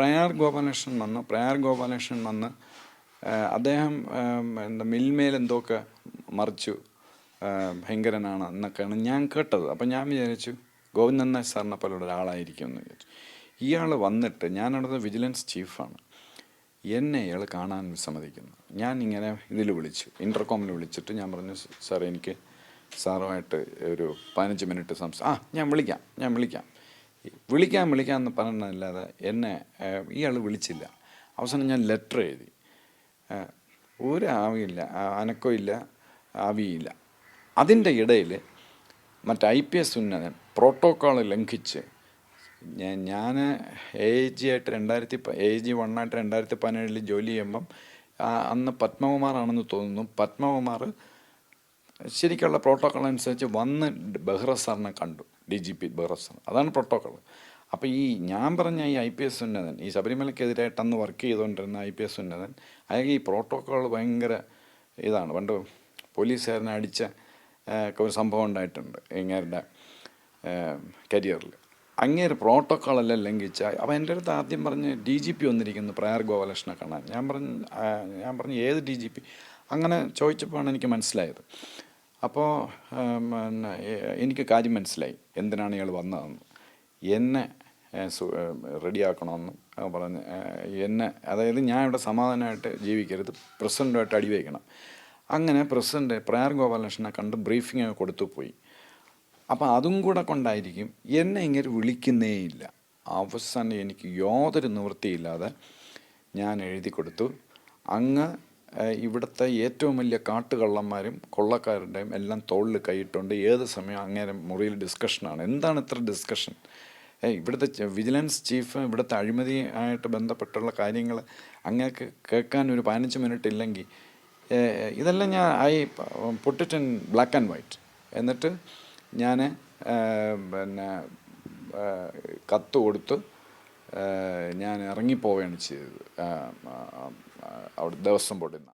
പ്രയാർ ഗോപാലകൃഷ്ണൻ വന്നു പ്രയാർ ഗോപാലകൃഷ്ണൻ വന്ന് അദ്ദേഹം എന്താ മിൽമേൽ എന്തൊക്കെ മറിച്ചു ഭയങ്കരനാണ് എന്നൊക്കെയാണ് ഞാൻ കേട്ടത്. അപ്പം ഞാൻ വിചാരിച്ചു ഗോവിന്ദൻ നായർ സാറിനെ പോലെ ഒരാളായിരിക്കും എന്ന് വിചാരിച്ചു. ഇയാൾ വന്നിട്ട് ഞാൻ വിജിലൻസ് ചീഫാണ്. എന്നെ ഇയാൾ കാണാൻ വിസമ്മതിക്കുന്നു ഞാൻ ഇങ്ങനെ ഇതിൽ വിളിച്ചു ഇന്റർകോമിൽ വിളിച്ചിട്ട് ഞാൻ പറഞ്ഞു സാർ എനിക്ക് സാറുമായിട്ട് ഒരു പതിനഞ്ച് മിനിറ്റ് സംസാ ആ ഞാൻ വിളിക്കാം ഞാൻ വിളിക്കാം. വിളിക്കാം വിളിക്കാൻ എന്ന് പറഞ്ഞതല്ലാതെ എന്നെ ഇയാൾ വിളിച്ചില്ല. അവസാനം ഞാൻ ലെറ്റർ എഴുതി. ഒരു ആവിയില്ല അനക്കോ അനക്കമില്ല ആവിയില്ല. അതിന്റെ ഇടയിൽ മറ്റേ ഐ പി എസ് ഉന്നതൻ പ്രോട്ടോക്കോൾ ലംഘിച്ച് ഞാൻ ഞാൻ എ ജി ആയിട്ട് രണ്ടായിരത്തി എ ജി വണ്ണായിട്ട് രണ്ടായിരത്തി പതിനേഴിൽ ജോലി ചെയ്യുമ്പം അന്ന് പത്മകുമാറാണെന്ന് തോന്നുന്നു. പത്മകുമാർ ശരിക്കുള്ള പ്രോട്ടോക്കോൾ അനുസരിച്ച് വന്ന് ബെഹ്റ സാറിനെ കണ്ടു. D G P Behera sir. അതാണ് പ്രോട്ടോക്കോൾ അപ്പോൾ ഈ ഞാൻ പറഞ്ഞ ഈ ഐ പി എസ് ഉന്നതൻ ഈ ശബരിമലയ്ക്കെതിരായിട്ട് അന്ന് വർക്ക് ചെയ്തുകൊണ്ടിരുന്ന ഐ പി എസ് ഉന്നതൻ അയാൾക്ക് ഈ പ്രോട്ടോക്കോൾ ഭയങ്കര ഇതാണ്. പണ്ട് പോലീസുകാരനെ അടിച്ച ഒരു സംഭവം ഉണ്ടായിട്ടുണ്ട് ഇങ്ങേരുടെ കരിയറിൽ അങ്ങേര് പ്രോട്ടോക്കോളെല്ലാം ലംഘിച്ച അപ്പോൾ എന്റെ അടുത്ത് ആദ്യം പറഞ്ഞ് ഡി ജി പി വന്നിരിക്കുന്നു പ്രയർ ഗോപാലകൃഷ്ണനെ കാണാൻ. ഞാൻ പറഞ്ഞു ഞാൻ പറഞ്ഞു ഏത് ഡി ജി പി അങ്ങനെ ചോദിച്ചപ്പോഴാണ് എനിക്ക് മനസ്സിലായത്. അപ്പോൾ പിന്നെ എനിക്ക് കാര്യം മനസ്സിലായി. എന്തിനാണ് ഇയാൾ വന്നതെന്ന്. എന്നെ റെഡിയാക്കണമെന്നും. പറഞ്ഞ് എന്നെ അതായത് ഞാൻ ഇവിടെ സമാധാനമായിട്ട് ജീവിക്കരുത്. പ്രസിഡന്റുമായിട്ട് അടിവയ്ക്കണം അങ്ങനെ പ്രസിഡന്റ് പ്രയാർ ഗോപാലകൃഷ്ണനെ കണ്ട് ബ്രീഫിംഗ് കൊടുത്തു പോയി. അപ്പോൾ അതും കൂടെ കൊണ്ടായിരിക്കും എന്നെ ഇങ്ങനെ വിളിക്കുന്നേയില്ല അവസാനം എനിക്ക് യാതൊരു നിവൃത്തിയില്ലാതെ ഞാൻ എഴുതി കൊടുത്തു. അങ്ങ് ഇവിടുത്തെ ഏറ്റവും വലിയ കാട്ടുകള്ളന്മാരും കൊള്ളക്കാരുടെയും എല്ലാം തോളിൽ കൈയിട്ടുണ്ട്. ഏത് സമയം അങ്ങേരെ മുറിയിൽ ഡിസ്കഷനാണ് എന്താണ് ഇത്ര ഡിസ്കഷൻ ഇവിടുത്തെ വിജിലൻസ് ചീഫ് ഇവിടുത്തെ അഴിമതിയായിട്ട് ബന്ധപ്പെട്ടുള്ള കാര്യങ്ങൾ അങ്ങേക്ക് കേൾക്കാൻ ഒരു പതിനഞ്ച് മിനിറ്റ് ഇല്ലെങ്കിൽ ഇതെല്ലാം ഞാൻ I put it in black and white എന്നിട്ട് ഞാൻ പിന്നെ കത്ത് കൊടുത്ത് ഞാൻ ഇറങ്ങിപ്പോവുകയാണ് ചെയ്തത്. അവിടെ ദേവസ്വം ബോർഡിൽ നിന്ന്